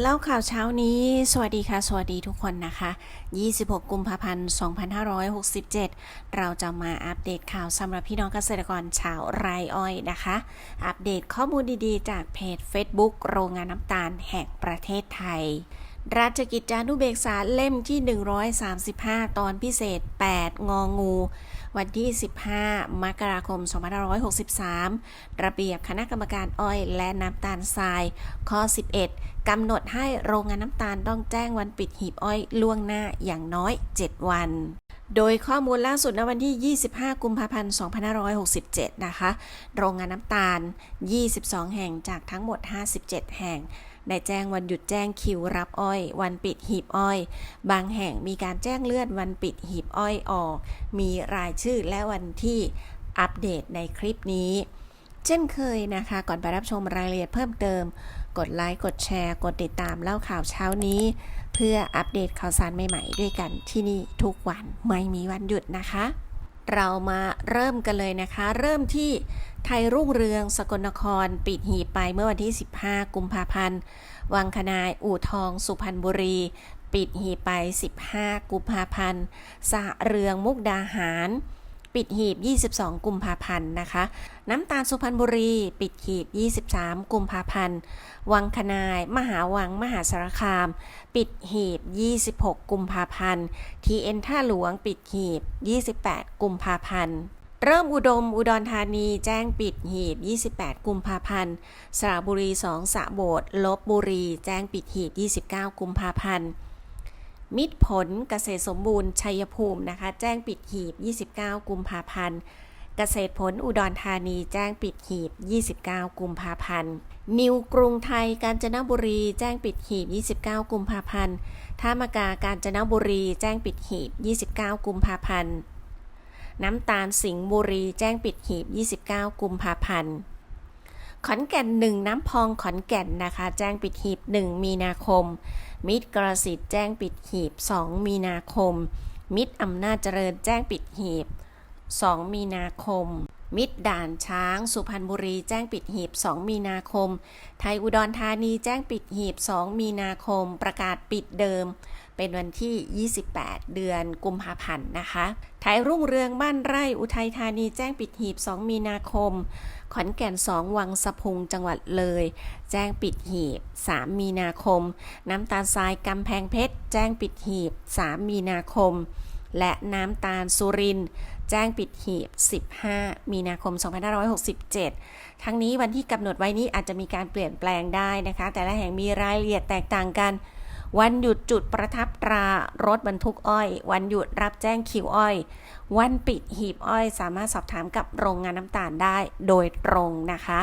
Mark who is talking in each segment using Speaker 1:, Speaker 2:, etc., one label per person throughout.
Speaker 1: เล่าข่าวเช้านี้ สวัสดีค่ะ สวัสดีทุกคนนะคะ 26 กุมภาพันธ์ 2567 เราจะมาอัปเดตข่าวสำหรับพี่น้องเกษตรกรชาวไร่อ้อยนะคะ อัปเดตข้อมูลดีๆ จากเพจ Facebook โรงงานน้ำตาลแห่งประเทศไทย ราชกิจจานุเบกษาเล่มที่ 135 ตอนพิเศษ 8 งองู วันที่ 15 มกราคม 2563 ระเบียบคณะกรรมการอ้อยและน้ำตาลทราย ข้อ 11 กำหนดให้โรงงานน้ำตาลต้องแจ้งวันปิดหีบอ้อยล่วงหน้าอย่างน้อย 7 วันโดยข้อมูลล่าสุดณวันที่ 25 กุมภาพันธ์ 2567 นะคะ โรงงานน้ำตาล 22 แห่งจากทั้งหมด 57 แห่ง ได้แจ้งวันหยุดแจ้งคิวรับอ้อย วันปิดหีบอ้อย บางแห่งมีการแจ้งเลื่อนวันปิดหีบอ้อยออก มีรายชื่อและวันที่อัปเดตในคลิปนี้ เช่นเคยนะคะ ก่อนไปรับชมรายละเอียดเพิ่มเติม กดไลค์กดแชร์ กดติดตามเล่าข่าวเช้านี้ เพื่ออัปเดตข่าวสารใหม่ๆ ด้วยกันที่นี่ทุกวันไม่มีวันหยุดนะคะ เรามาเริ่มกันเลยนะคะ เริ่มที่ ไทยรุ่งเรือง สกลนคร ปิดหีบไปเมื่อวันที่ 15 กุมภาพันธ์ วังคณายอู่ทอง สุพรรณบุรี ปิดหีบไป 15 กุมภาพันธ์ สะเรืองมุกดาหาร ปิดหีบ 22 กุมภาพันธ์นะคะ น้ำตาลสุพรรณบุรี ปิดหีบ 23 กุมภาพันธ์ วังคนาย มหาวัง มหาสารคาม ปิดหีบ 26 กุมภาพันธ์ ทีเอ็นท่าหลวง ปิดหีบ 28 กุมภาพันธ์ เริ่มอุดมอุดรธานีแจ้งปิดหีบ 28 กุมภาพันธ์ สระบุรี 2สระโบดลบบุรี แจ้งปิดหีบ 29 กุมภาพันธ์ มิตรผลเกษตรสมบูรณ์ชัยภูมินะคะ แจ้งปิดหีบ 29 กุมภาพันธ์ เกษตรผลอุดรธานีแจ้งปิดหีบ 29 กุมภาพันธ์ นิวกรุงไทยกาญจนบุรีแจ้งปิดหีบ 29 กุมภาพันธ์ท่ามากากาญจนบุรีแจ้งปิดหีบ 29 กุมภาพันธ์ น้ำตาลสิงห์บุรีแจ้งปิดหีบ 29 กุมภาพันธ์ ขอนแก่น 1 น้ำพองขอนแก่นนะคะ แจ้งปิดหีบ 1 มีนาคม มิตรกระสิทธิ์แจ้งปิดหีบ 2 มีนาคม มิตรอำนาจเจริญแจ้งปิดหีบ 2 มีนาคม มิตรด่านช้าง สุพรรณบุรีแจ้งปิดหีบ 2 มีนาคม ไทยอุดรธานีแจ้งปิดหีบ 2 มีนาคม ประกาศปิดเดิม เป็นวันที่ 28 เดือนกุมภาพันธ์นะคะ ไทยรุ่งเรืองบ้านไร่อุทัยธานีแจ้งปิดหีบ 2 มีนาคม ขอนแก่น 2 วังสะพุงจังหวัดเลย แจ้งปิดหีบ 3 มีนาคม น้ำตาลทรายกำแพงเพชร แจ้งปิดหีบ 3 มีนาคม และน้ำตาลสุรินแจ้งปิดหีบ 15 มีนาคม 2567 ทั้งนี้วันที่กำหนดไว้นี้อาจจะมีการเปลี่ยนแปลงได้นะคะ แต่ละแห่งมีรายละเอียดแตกต่างกัน วันหยุดจุดประทับตรารถบรรทุกอ้อย วันหยุดรับแจ้งคิวอ้อย วันปิดหีบอ้อย สามารถสอบถามกับโรงงานน้ำตาลได้โดยตรงนะคะ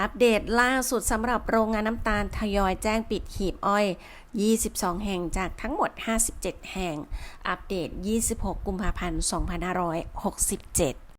Speaker 1: อัปเดตล่าสุดสำหรับโรงงานน้ำตาลทยอยแจ้งปิดหีบอ้อย 22 แห่งจากทั้งหมด 57 แห่ง อัปเดต 26 กุมภาพันธ์ 2567